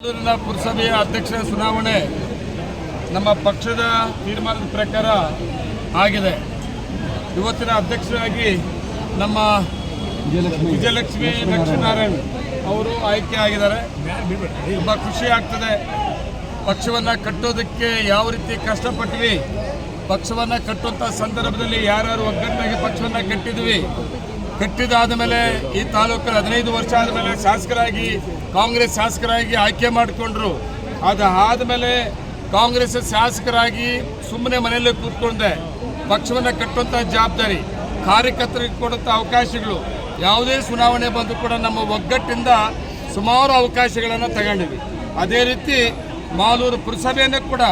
ಬೆಂಗಳೂರಿನ ಪುರಸಭೆಯ ಅಧ್ಯಕ್ಷರ ಚುನಾವಣೆ ನಮ್ಮ ಪಕ್ಷದ ತೀರ್ಮಾನದ ಪ್ರಕಾರ ಆಗಿದೆ. ಇವತ್ತಿನ ಅಧ್ಯಕ್ಷರಾಗಿ ನಮ್ಮ ವಿಜಯಲಕ್ಷ್ಮಿ ಲಕ್ಷ್ಮೀನಾರಾಯಣ್ ಅವರು ಆಯ್ಕೆ ಆಗಿದ್ದಾರೆ. ತುಂಬ ಖುಷಿ ಆಗ್ತದೆ. ಪಕ್ಷವನ್ನು ಕಟ್ಟೋದಕ್ಕೆ ಯಾವ ರೀತಿ ಕಷ್ಟಪಟ್ವಿ ಪಕ್ಷವನ್ನು ಕಟ್ಟುವಂಥ ಸಂದರ್ಭದಲ್ಲಿ ಯಾರ್ಯಾರು ಒಗ್ಗಟ್ಟಾಗಿ ಪಕ್ಷವನ್ನು ಕಟ್ಟಿದ್ವಿ ಕಟ್ಟಿದಾದ ಮೇಲೆ ಈ ತಾಲೂಕಲ್ಲಿ ಹದಿನೈದು ವರ್ಷ ಆದಮೇಲೆ ಶಾಸಕರಾಗಿ, ಕಾಂಗ್ರೆಸ್ ಶಾಸಕರಾಗಿ ಆಯ್ಕೆ ಮಾಡಿಕೊಂಡ್ರು. ಅದು ಆದಮೇಲೆ ಕಾಂಗ್ರೆಸ್ ಶಾಸಕರಾಗಿ ಸುಮ್ಮನೆ ಮನೆಯಲ್ಲೇ ಕೂತ್ಕೊಂಡೆ. ಪಕ್ಷವನ್ನು ಕಟ್ಟುವಂಥ ಜವಾಬ್ದಾರಿ, ಕಾರ್ಯಕರ್ತರಿಗೆ ಕೊಡುವಂಥ ಅವಕಾಶಗಳು, ಯಾವುದೇ ಚುನಾವಣೆ ಬಂದು ಕೂಡ ನಮ್ಮ ಒಗ್ಗಟ್ಟಿಂದ ಸುಮಾರು ಅವಕಾಶಗಳನ್ನು ತಗೊಂಡಿವಿ. ಅದೇ ರೀತಿ ಮಾಲೂರು ಪುರಸಭೆಯನ್ನು ಕೂಡ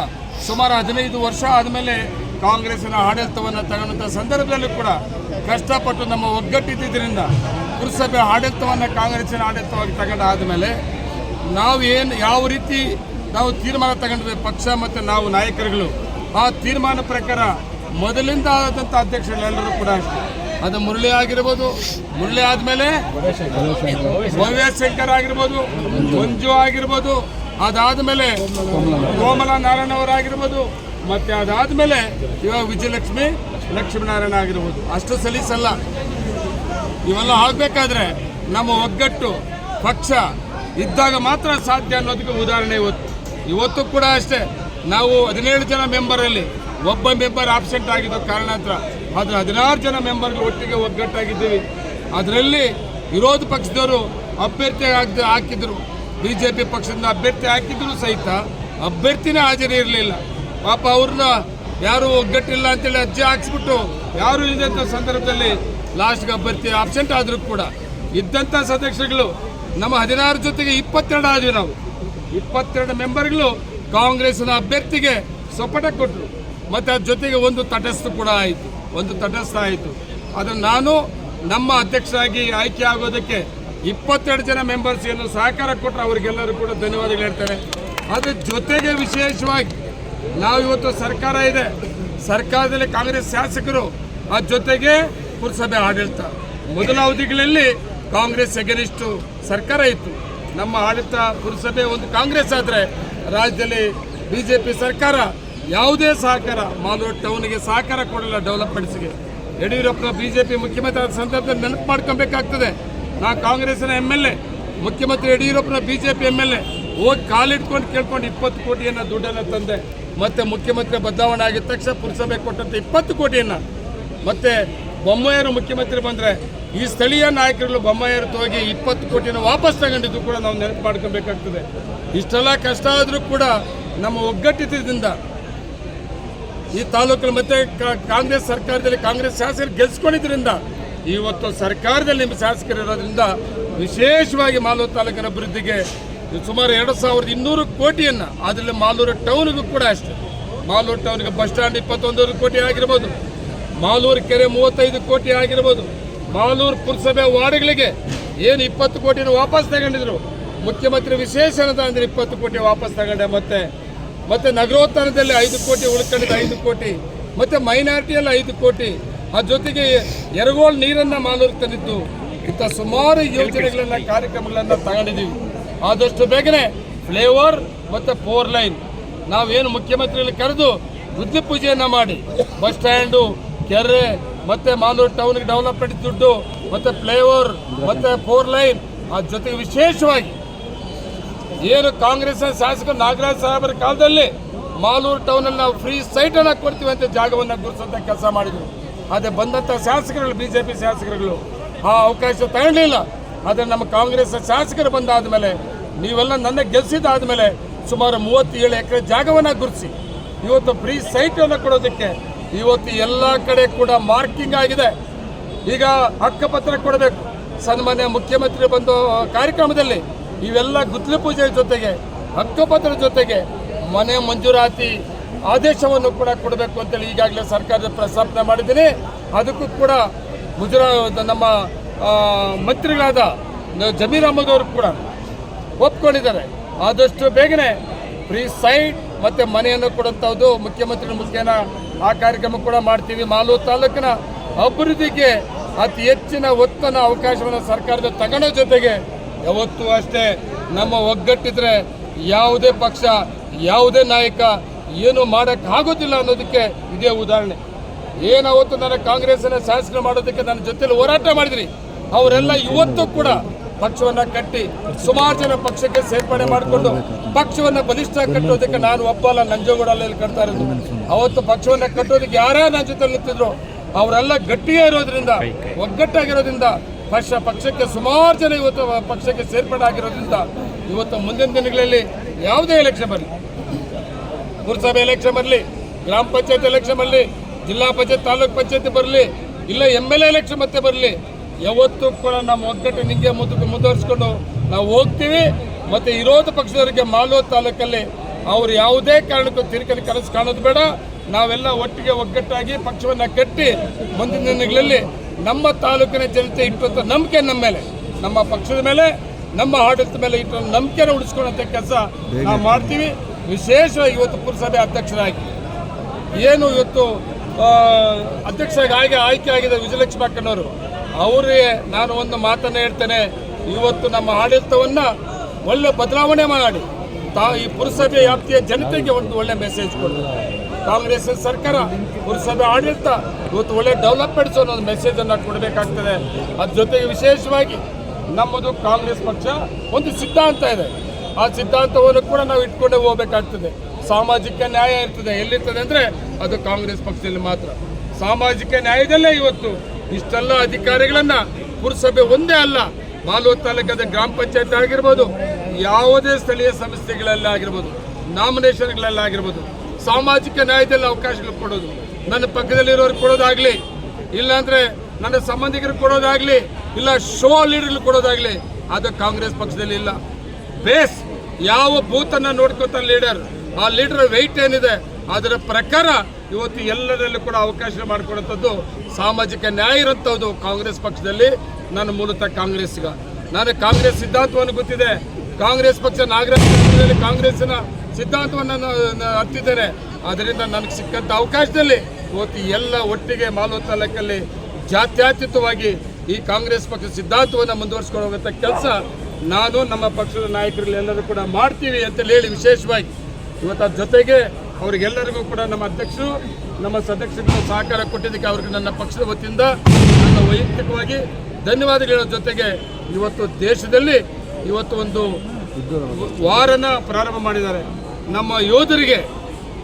ಸುಮಾರು ಹದಿನೈದು ವರ್ಷ ಆದಮೇಲೆ ಕಾಂಗ್ರೆಸ್ಸಿನ ಆಡಳಿತವನ್ನು ತಗೊಂಡಂಥ ಸಂದರ್ಭದಲ್ಲೂ ಕೂಡ ಕಷ್ಟಪಟ್ಟು ನಮ್ಮ ಒಗ್ಗಟ್ಟಿದ್ದರಿಂದ ಪುರಸಭೆ ಆಡಳಿತವನ್ನು ಕಾಂಗ್ರೆಸ್ಸಿನ ಆಡಳಿತವಾಗಿ ತಗೊಂಡಾದಮೇಲೆ ನಾವು ಏನು ಯಾವ ರೀತಿ ನಾವು ತೀರ್ಮಾನ ತಗೊಂಡ್ವಿ ಪಕ್ಷ ಮತ್ತು ನಾವು ನಾಯಕರುಗಳು, ಆ ತೀರ್ಮಾನ ಪ್ರಕಾರ ಮೊದಲಿಂದ ಆದಂಥ ಅಧ್ಯಕ್ಷರೆಲ್ಲರೂ ಕೂಡ ಅದು ಮುರಳಿ ಆಗಿರ್ಬೋದು, ಮುರಳಿ ಆದಮೇಲೆ ಭವ್ಯ ಶಂಕರ್ ಆಗಿರ್ಬೋದು, ಮಂಜು ಆಗಿರ್ಬೋದು, ಅದಾದ್ಮೇಲೆ ಕೋಮಲ ನಾರಾಯಣ ಅವರಾಗಿರ್ಬೋದು ಮತ್ತೆ ಅದಾದ್ಮೇಲೆ ಇವಾಗ ವಿಜಯಲಕ್ಷ್ಮಿ ಲಕ್ಷ್ಮೀನಾರಾಯಣ ಆಗಿರ್ಬೋದು. ಅಷ್ಟು ಸಲೀಸಲ್ಲ. ಇವೆಲ್ಲ ಆಗಬೇಕಾದ್ರೆ ನಮ್ಮ ಒಗ್ಗಟ್ಟು ಪಕ್ಷ ಇದ್ದಾಗ ಮಾತ್ರ ಸಾಧ್ಯ ಅನ್ನೋದಕ್ಕೆ ಉದಾಹರಣೆ ಇವತ್ತು. ಇವತ್ತು ಕೂಡ ಅಷ್ಟೇ. ನಾವು ಹದಿನೇಳು ಜನ ಮೆಂಬರಲ್ಲಿ ಒಬ್ಬ ಮೆಂಬರ್ ಆಬ್ಸೆಂಟ್ ಕಾರಣಾ ಹತ್ರ ಆದರೆ ಹದಿನಾರು ಜನ ಮೆಂಬರ್ಗಳು ಒಟ್ಟಿಗೆ ಒಗ್ಗಟ್ಟಾಗಿದ್ದೀವಿ. ಅದರಲ್ಲಿ ವಿರೋಧ ಪಕ್ಷದವರು ಅಭ್ಯರ್ಥಿ ಆಗಿ ಹಾಕಿದ್ರು. ಬಿ ಜೆ ಪಿ ಪಕ್ಷದಿಂದ ಅಭ್ಯರ್ಥಿ ಹಾಕಿದ್ರು ಸಹಿತ ಅಭ್ಯರ್ಥಿನೇ ಹಾಜರಿ ಇರಲಿಲ್ಲ ಪಾಪ ಅವ್ರನ್ನ ಯಾರು ಒಗ್ಗಟ್ಟಿಲ್ಲ ಅಂತೇಳಿ ಅರ್ಜಿ ಹಾಕ್ಸ್ಬಿಟ್ಟು ಯಾರು ಇದ್ದಂಥ ಸಂದರ್ಭದಲ್ಲಿ ಲಾಸ್ಟ್ಗೆ ಅಭ್ಯರ್ಥಿ ಆಬ್ಸೆಂಟ್ ಆದರೂ ಕೂಡ ಇದ್ದಂಥ ಸದಸ್ಯಗಳು ನಮ್ಮ ಹದಿನಾರು ಜೊತೆಗೆ ಇಪ್ಪತ್ತೆರಡು ಆದ್ವಿ ನಾವು. ಇಪ್ಪತ್ತೆರಡು ಮೆಂಬರ್ಗಳು ಕಾಂಗ್ರೆಸ್ನ ಅಭ್ಯರ್ಥಿಗೆ ಸಪೋಟ ಕೊಟ್ಟರು ಮತ್ತು ಅದ್ರ ಜೊತೆಗೆ ಒಂದು ತಟಸ್ಥ ಕೂಡ ಆಯಿತು. ಒಂದು ತಟಸ್ಥ ಆಯಿತು. ಅದನ್ನು ನಾನು ನಮ್ಮ ಅಧ್ಯಕ್ಷರಾಗಿ ಆಯ್ಕೆ ಆಗೋದಕ್ಕೆ ಇಪ್ಪತ್ತೆರಡು ಜನ ಮೆಂಬರ್ಸ್ ಏನು ಸಹಕಾರ ಕೊಟ್ಟರು ಅವರಿಗೆಲ್ಲರೂ ಕೂಡ ಧನ್ಯವಾದಗಳು ಹೇಳ್ತಾರೆ ಅದ್ರ ಜೊತೆಗೆ ವಿಶೇಷವಾಗಿ ನಾವು ಇವತ್ತು ಸರ್ಕಾರ ಇದೆ. ಸರ್ಕಾರದಲ್ಲಿ ಕಾಂಗ್ರೆಸ್ ಶಾಸಕರು, ಆ ಜೊತೆಗೆ ಪುರಸಭೆ ಆಡಳಿತ. ಮೊದಲ ಅವಧಿಗಳಲ್ಲಿ ಕಾಂಗ್ರೆಸ್ ಎಗನಿಸ್ಟು ಸರ್ಕಾರ ಇತ್ತು. ನಮ್ಮ ಆಡಳಿತ ಪುರಸಭೆ ಒಂದು ಕಾಂಗ್ರೆಸ್ ಆದರೆ ರಾಜ್ಯದಲ್ಲಿ ಬಿ ಜೆ ಪಿ ಸರ್ಕಾರ ಯಾವುದೇ ಸಹಕಾರ, ಮಾಲೂರು ಟೌನ್ಗೆ ಸಹಕಾರ ಕೊಡಲ್ಲ ಡೆವಲಪ್ಮೆಂಟ್ಸ್ಗೆ ಯಡಿಯೂರಪ್ಪ ಬಿ ಜೆ ಪಿ ಮುಖ್ಯಮಂತ್ರಿ ಆದ ಸಂದರ್ಭದಲ್ಲಿ ನೆನಪು ಮಾಡ್ಕೊಬೇಕಾಗ್ತದೆ. ನಾ ಕಾಂಗ್ರೆಸ್ನ ಎಂ ಎಲ್ ಎ, ಮುಖ್ಯಮಂತ್ರಿ ಯಡಿಯೂರಪ್ಪನ B J P M L A, ಹೋಗಿ ಕಾಲಿಟ್ಕೊಂಡು ಕೇಳ್ಕೊಂಡು ಇಪ್ಪತ್ತು ಕೋಟಿಯನ್ನು ದುಡ್ಡನ್ನು ತಂದೆ. ಮತ್ತೆ ಮುಖ್ಯಮಂತ್ರಿ ಬದಲಾವಣೆ ಆಗಿದ ತಕ್ಷಣ ಪುರಸಭೆ ಕೊಟ್ಟಂತ ಇಪ್ಪತ್ತು ಕೋಟಿಯನ್ನು. ಮತ್ತೆ ಬೊಮ್ಮಯ್ಯರು ಮುಖ್ಯಮಂತ್ರಿ ಬಂದರೆ ಈ ಸ್ಥಳೀಯ ನಾಯಕರುಗಳು ಬೊಮ್ಮಾಯರು ತೋಗಿ ಇಪ್ಪತ್ತು ಕೋಟಿನ ವಾಪಸ್ ತಗೊಂಡಿದ್ದು ಕೂಡ ನಾವು ನೆನಪು ಮಾಡ್ಕೋಬೇಕಾಗ್ತದೆ. ಇಷ್ಟೆಲ್ಲ ಕಷ್ಟ ಆದರೂ ಕೂಡ ನಮ್ಮ ಒಗ್ಗಟ್ಟಿತದಿಂದ ಈ ತಾಲೂಕಲ್ಲಿ ಮತ್ತೆ ಕಾಂಗ್ರೆಸ್ ಸರ್ಕಾರದಲ್ಲಿ ಕಾಂಗ್ರೆಸ್ ಶಾಸಕರು ಗೆಲ್ಸ್ಕೊಂಡಿದ್ರಿಂದ ಇವತ್ತು ಸರ್ಕಾರದಲ್ಲಿ ನಿಮ್ಮ ಶಾಸಕರು ಇರೋದ್ರಿಂದ ವಿಶೇಷವಾಗಿ ಮಾಲೂರು ತಾಲೂಕಿನ ಅಭಿವೃದ್ಧಿಗೆ ಸುಮಾರು ಎರಡು ಸಾವಿರದ ಇನ್ನೂರು ಕೋಟಿಯನ್ನು ಅದರಲ್ಲಿ ಮಾಲೂರು ಟೌನ್ಗೂ ಕೂಡ ಅಷ್ಟೇ. ಮಾಲೂರು ಟೌನ್ಗೆ ಬಸ್ ಸ್ಟ್ಯಾಂಡ್ ಇಪ್ಪತ್ತೊಂದು ಕೋಟಿ ಆಗಿರ್ಬೋದು. ಮಾಲೂರು ಕೆರೆ ಮೂವತ್ತೈದು ಕೋಟಿ ಆಗಿರ್ಬೋದು. ಮಾಲೂರು ಪುರಸಭೆ ವಾರ್ಡ್ಗಳಿಗೆ ಏನು ಇಪ್ಪತ್ತು ಕೋಟಿನ ವಾಪಸ್ ತಗೊಂಡಿದ್ರು. ಮುಖ್ಯಮಂತ್ರಿ ವಿಶೇಷ ಅನುದಾನದಲ್ಲಿ ಇಪ್ಪತ್ತು ಕೋಟಿ ವಾಪಸ್ ತಗೊಂಡೆ, ಮತ್ತೆ ಮತ್ತೆ ನಗರೋತ್ಥಾನದಲ್ಲಿ ಐದು ಕೋಟಿ, ಉಳ್ಕೊಂಡಿದ್ದ ಐದು ಕೋಟಿ, ಮತ್ತೆ ಮೈನಾರಿಟಿಯಲ್ಲಿ ಐದು ಕೋಟಿ. ಆ ಜೊತೆಗೆ ಎರಗೋಳ್ ನೀರನ್ನ ಮಾಲೂರು ತಂದಿದ್ದು ಇಂಥ ಸುಮಾರು ಯೋಜನೆಗಳನ್ನ, ಕಾರ್ಯಕ್ರಮಗಳನ್ನ ತಗೊಂಡಿದ್ದೀವಿ. ಆದಷ್ಟು ಬೇಗನೆ ಫ್ಲೇವರ್ ಮತ್ತೆ ಫೋರ್ ಲೈನ್. ನಾವೇನು ಮುಖ್ಯಮಂತ್ರಿಗಳು ಕರೆದು ಬುದ್ಧಿ ಪೂಜೆಯನ್ನು ಮಾಡಿ, ಬಸ್ ಸ್ಟ್ಯಾಂಡು, ಕೆರೆ, ಮತ್ತು ಮಾಲೂರು ಟೌನ್ಗೆ ಡೆವಲಪ್ಮೆಂಟ್ ದುಡ್ಡು, ಮತ್ತು ಫ್ಲೇವರ್, ಮತ್ತು ಫೋರ್ ಲೈನ್, ಆ ಜೊತೆಗೆ ವಿಶೇಷವಾಗಿ ಏನು ಕಾಂಗ್ರೆಸ್ ಶಾಸಕ ನಾಗರಾಜ್ ಸಾಹೇಬರ ಕಾಲದಲ್ಲಿ ಮಾಲೂರು ಟೌನಲ್ಲಿ ನಾವು ಫ್ರೀ ಸೈಟ್ ಅನ್ನ ಕೊಡ್ತೀವಿ ಅಂತ ಜಾಗವನ್ನು ಗುರುಸಂತ ಕೆಲಸ ಮಾಡಿದ್ರು. ಅದೇ ಬಂದಂತ ಶಾಸಕರುಗಳು ಬಿಜೆಪಿ ಶಾಸಕರುಗಳು ಆ ಅವಕಾಶ ತಗೊಳ್ಳಿಲ್ಲ ಆದರೆ ನಮ್ಮ ಕಾಂಗ್ರೆಸ್ ಶಾಸಕರು ಬಂದಾದ ಮೇಲೆ ನೀವೆಲ್ಲ ನನ್ನ ಗೆಲ್ಸಿದಾದ ಮೇಲೆ ಸುಮಾರು ಮೂವತ್ತೇಳು ಎಕರೆ ಜಾಗವನ್ನು ಗುರುತಿಸಿ ಇವತ್ತು ಫ್ರೀ ಸೈಟನ್ನು ಕೊಡೋದಕ್ಕೆ ಇವತ್ತು ಎಲ್ಲ ಕಡೆ ಕೂಡ ಮಾರ್ಕಿಂಗ್ ಆಗಿದೆ. ಈಗ ಹಕ್ಕಪತ್ರ ಕೊಡಬೇಕು. ಸನ್ಮಾನ್ಯ ಮುಖ್ಯಮಂತ್ರಿ ಬಂದು ಕಾರ್ಯಕ್ರಮದಲ್ಲಿ ಇವೆಲ್ಲ ಗುದ್ಲಿ ಪೂಜೆ ಜೊತೆಗೆ, ಹಕ್ಕುಪತ್ರ ಜೊತೆಗೆ ಮನೆ ಮಂಜೂರಾತಿ ಆದೇಶವನ್ನು ಕೂಡ ಕೊಡಬೇಕು ಅಂತೇಳಿ ಈಗಾಗಲೇ ಸರ್ಕಾರದ ಪ್ರಸ್ತಾಪನೆ ಮಾಡಿದ್ದೀನಿ. ಅದಕ್ಕೂ ಕೂಡ ಗುಜರಾ ನಮ್ಮ ಮಂತ್ರಿಗಳಾದ ಜಮೀರ್ ಅಹಮದ್ ಅವರು ಕೂಡ ಒಪ್ಕೊಂಡಿದ್ದಾರೆ. ಆದಷ್ಟು ಬೇಗನೆ ಫ್ರೀ ಸೈಟ್ ಮತ್ತೆ ಮನೆಯನ್ನು ಕೊಡುವಂಥದ್ದು ಮುಖ್ಯಮಂತ್ರಿ ಮುಖೇನ ಆ ಕಾರ್ಯಕ್ರಮ ಕೂಡ ಮಾಡ್ತೀವಿ. ಮಾಲೂರು ತಾಲೂಕಿನ ಅಭಿವೃದ್ಧಿಗೆ ಅತಿ ಹೆಚ್ಚಿನ ಒತ್ತನ ಅವಕಾಶವನ್ನು ಸರ್ಕಾರದ ತಗೊಳ್ಳೋ ಜೊತೆಗೆ ಯಾವತ್ತೂ ಅಷ್ಟೇ ನಮ್ಮ ಒಗ್ಗಟ್ಟಿದ್ರೆ ಯಾವುದೇ ಪಕ್ಷ, ಯಾವುದೇ ನಾಯಕ ಏನು ಮಾಡೋಕ್ಕಾಗೋದಿಲ್ಲ ಅನ್ನೋದಕ್ಕೆ ಇದೇ ಉದಾಹರಣೆ. ಏನಾವತ್ತು ನನ್ನ ಕಾಂಗ್ರೆಸ್ನ ಶಾಸಕರು ಮಾಡೋದಕ್ಕೆ ನನ್ನ ಜೊತೆಲಿ ಹೋರಾಟ ಮಾಡಿದ್ರಿ? ಅವರೆಲ್ಲ ಇವತ್ತು ಕೂಡ ಪಕ್ಷವನ್ನ ಕಟ್ಟಿ ಸುಮಾರು ಜನ ಪಕ್ಷಕ್ಕೆ ಸೇರ್ಪಡೆ ಮಾಡಿಕೊಂಡು ಪಕ್ಷವನ್ನ ಬಲಿಷ್ಠ ಕಟ್ಟೋದಕ್ಕೆ ನಾನು ಒಪ್ಪಲ್ಲ ನಂಜೇಗೌಡಲ್ಲಿ ಕಟ್ತಾ ಇರೋದು. ಅವತ್ತು ಪಕ್ಷವನ್ನ ಕಟ್ಟೋದಕ್ಕೆ ಯಾರೇ ನನ್ನ ಜೊತೆ ನಿಂತಿದ್ರು, ಅವರೆಲ್ಲ ಗಟ್ಟಿಯೇ ಇರೋದ್ರಿಂದ, ಒಗ್ಗಟ್ಟಾಗಿರೋದ್ರಿಂದ, ಪಕ್ಷ ಪಕ್ಷಕ್ಕೆ ಸುಮಾರು ಜನ ಇವತ್ತು ಪಕ್ಷಕ್ಕೆ ಸೇರ್ಪಡೆ ಆಗಿರೋದ್ರಿಂದ ಇವತ್ತು ಮುಂದಿನ ದಿನಗಳಲ್ಲಿ ಯಾವುದೇ ಎಲೆಕ್ಷನ್ ಬರಲಿ. ಪುರಸಭೆ ಎಲೆಕ್ಷನ್ ಬರಲಿ, ಗ್ರಾಮ ಪಂಚಾಯತ್ ಎಲೆಕ್ಷನ್ ಬರಲಿ, ಜಿಲ್ಲಾ ಪಂಚಾಯತ್, ತಾಲೂಕ್ ಪಂಚಾಯತ್ ಬರಲಿ, ಇಲ್ಲ ಎಂ ಎಲ್ ಎ ಎಲೆಕ್ಷನ್ ಮತ್ತೆ ಬರಲಿ ಯಾವತ್ತೂ ಕೂಡ ನಮ್ಮ ಒಗ್ಗಟ್ಟು ನಿಂಗೆ ಮುದ್ದು ಮುಂದುವರಿಸ್ಕೊಂಡು ನಾವು ಹೋಗ್ತೀವಿ. ಮತ್ತು ವಿರೋಧ ಪಕ್ಷದವರಿಗೆ ಮಾಲೂರು ತಾಲೂಕಲ್ಲಿ ಅವರು ಯಾವುದೇ ಕಾರಣಕ್ಕೂ ತಿರುಕಲಿ ಕನಸು ಕಾಣೋದು ಬೇಡ. ನಾವೆಲ್ಲ ಒಟ್ಟಿಗೆ ಒಗ್ಗಟ್ಟಾಗಿ ಪಕ್ಷವನ್ನು ಕಟ್ಟಿ ಮುಂದಿನ ದಿನಗಳಲ್ಲಿ ನಮ್ಮ ತಾಲೂಕಿನ ಜನತೆ ಇಟ್ಟುವಂಥ ನಂಬಿಕೆ ನಮ್ಮ ಮೇಲೆ, ನಮ್ಮ ಪಕ್ಷದ ಮೇಲೆ, ನಮ್ಮ ಆಡಳಿತ ಮೇಲೆ ಇಟ್ಟು ನಂಬಿಕೆನ ಉಳಿಸ್ಕೊಳ್ಳೋಂಥ ಕೆಲಸ ನಾವು ಮಾಡ್ತೀವಿ. ವಿಶೇಷವಾಗಿ ಇವತ್ತು ಪುರಸಭೆ ಅಧ್ಯಕ್ಷರಾಗಿ, ಏನು ಇವತ್ತು ಅಧ್ಯಕ್ಷರಾಗಿ ಆಗಿ ಆಯ್ಕೆ ಆಗಿದೆ ವಿಜಯಲಕ್ಷ್ಮಿ ಅಕ್ಕನವರು ಅವರಿಗೆ ನಾನು ಒಂದು ಮಾತನ್ನು ಹೇಳ್ತೇನೆ. ಇವತ್ತು ನಮ್ಮ ಆಡಳಿತವನ್ನು ಒಳ್ಳೆ ಬದಲಾವಣೆ ಮಾಡಿ. ತಾ, ಈ ಪುರಸಭೆ ವ್ಯಾಪ್ತಿಯ ಜನತೆಗೆ ಒಂದು ಒಳ್ಳೆ ಮೆಸೇಜ್ ಕೊಡ್ತಾರೆ ಕಾಂಗ್ರೆಸ್ ಸರ್ಕಾರ, ಪುರಸಭೆ ಆಡಳಿತ, ಇವತ್ತು ಒಳ್ಳೆ ಡೆವಲಪ್ಮೆಂಟ್ಸ್ ಅನ್ನೋ ಮೆಸೇಜ್ ಮೆಸೇಜನ್ನು ಕೊಡಬೇಕಾಗ್ತದೆ. ಅದ್ರ ಜೊತೆಗೆ ವಿಶೇಷವಾಗಿ ನಮ್ಮದು ಕಾಂಗ್ರೆಸ್ ಪಕ್ಷ ಒಂದು ಸಿದ್ಧಾಂತ ಇದೆ. ಆ ಸಿದ್ಧಾಂತವನ್ನು ಕೂಡ ನಾವು ಇಟ್ಕೊಂಡೇ ಹೋಗಬೇಕಾಗ್ತದೆ. ಸಾಮಾಜಿಕ ನ್ಯಾಯ ಇರ್ತದೆ. ಎಲ್ಲಿರ್ತದೆ ಅಂದರೆ ಅದು ಕಾಂಗ್ರೆಸ್ ಪಕ್ಷದಲ್ಲಿ ಮಾತ್ರ. ಸಾಮಾಜಿಕ ನ್ಯಾಯದಲ್ಲೇ ಇವತ್ತು ಇಷ್ಟೆಲ್ಲ ಅಧಿಕಾರಿಗಳನ್ನ ಪುರಸಭೆ ಒಂದೇ ಅಲ್ಲ, ಮಾಲೂರು ತಾಲೂಕದ ಗ್ರಾಮ ಪಂಚಾಯತ್ ಆಗಿರ್ಬೋದು, ಯಾವುದೇ ಸ್ಥಳೀಯ ಸಂಸ್ಥೆಗಳಲ್ಲಿ ಆಗಿರ್ಬೋದು, ನಾಮಿನೇಷನ್ಗಳಲ್ಲಿ ಆಗಿರ್ಬೋದು, ಸಾಮಾಜಿಕ ನ್ಯಾಯದಲ್ಲಿ ಅವಕಾಶಗಳು ಕೊಡೋದು. ನನ್ನ ಪಕ್ಕದಲ್ಲಿರೋರು ಕೊಡೋದಾಗ್ಲಿ, ಇಲ್ಲಾಂದ್ರೆ ನನ್ನ ಸಂಬಂಧಿಕರು ಕೊಡೋದಾಗ್ಲಿ, ಇಲ್ಲ ಶೋ ಲೀಡರ್ಗಳು ಕೊಡೋದಾಗ್ಲಿ, ಅದು ಕಾಂಗ್ರೆಸ್ ಪಕ್ಷದಲ್ಲಿ ಇಲ್ಲ. ಬೇಸ್, ಯಾವ ಬೂತನ್ನು ನೋಡ್ಕೋತ ಲೀಡರ್, ಆ ಲೀಡರ್ ವೆಯ್ಟ್ ಏನಿದೆ, ಅದರ ಪ್ರಕಾರ ಇವತ್ತು ಎಲ್ಲರಲ್ಲೂ ಕೂಡ ಅವಕಾಶ ಮಾಡಿಕೊಡುವಂಥದ್ದು ಸಾಮಾಜಿಕ ನ್ಯಾಯ ಇರುವಂಥದ್ದು ಕಾಂಗ್ರೆಸ್ ಪಕ್ಷದಲ್ಲಿ. ನಾನು ಮೂಲತಃ ಕಾಂಗ್ರೆಸ್ಸಿಗ ನಾನು ಕಾಂಗ್ರೆಸ್ ಸಿದ್ಧಾಂತವನ್ನು ಗೊತ್ತಿದೆ ಕಾಂಗ್ರೆಸ್ ಪಕ್ಷ ನಾಗರಿಕ ಕಾಂಗ್ರೆಸ್ನ ಸಿದ್ಧಾಂತವನ್ನು ನಾನು ಹತ್ತಿದ್ದೇನೆ. ಅದರಿಂದ ನನಗೆ ಸಿಕ್ಕಂಥ ಅವಕಾಶದಲ್ಲಿ ಇವತ್ತು ಎಲ್ಲ ಒಟ್ಟಿಗೆ ಮಾಲೂರು ತಾಲೂಕಲ್ಲಿ ಜಾತ್ಯಾತೀತವಾಗಿ ಈ ಕಾಂಗ್ರೆಸ್ ಪಕ್ಷ ಸಿದ್ಧಾಂತವನ್ನು ಮುಂದುವರಿಸ್ಕೊಂಡು ಕೆಲಸ ನಾನು ನಮ್ಮ ಪಕ್ಷದ ನಾಯಕರಲ್ಲಿ ಎಲ್ಲರೂ ಕೂಡ ಮಾಡ್ತೀವಿ ಅಂತೇಳಿ ಹೇಳಿ ವಿಶೇಷವಾಗಿ. ಇವತ್ತು ಜೊತೆಗೆ ಅವರಿಗೆಲ್ಲರಿಗೂ ಕೂಡ ನಮ್ಮ ಅಧ್ಯಕ್ಷರು, ನಮ್ಮ ಸದಸ್ಯರು ಸಹಕಾರ ಕೊಟ್ಟಿದ್ದಕ್ಕೆ ಅವ್ರಿಗೆ ನನ್ನ ಪಕ್ಷದ ವತಿಯಿಂದ ನನ್ನ ವೈಯಕ್ತಿಕವಾಗಿ ಧನ್ಯವಾದಗಳ ಜೊತೆಗೆ ಇವತ್ತು ದೇಶದಲ್ಲಿ ಇವತ್ತು ಒಂದು ವಾರನ ಪ್ರಾರಂಭ ಮಾಡಿದ್ದಾರೆ. ನಮ್ಮ ಯೋಧರಿಗೆ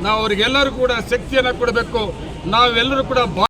ನಾವು ಅವರಿಗೆಲ್ಲರೂ ಕೂಡ ಶಕ್ತಿಯನ್ನು ಕೊಡಬೇಕು. ನಾವೆಲ್ಲರೂ ಕೂಡ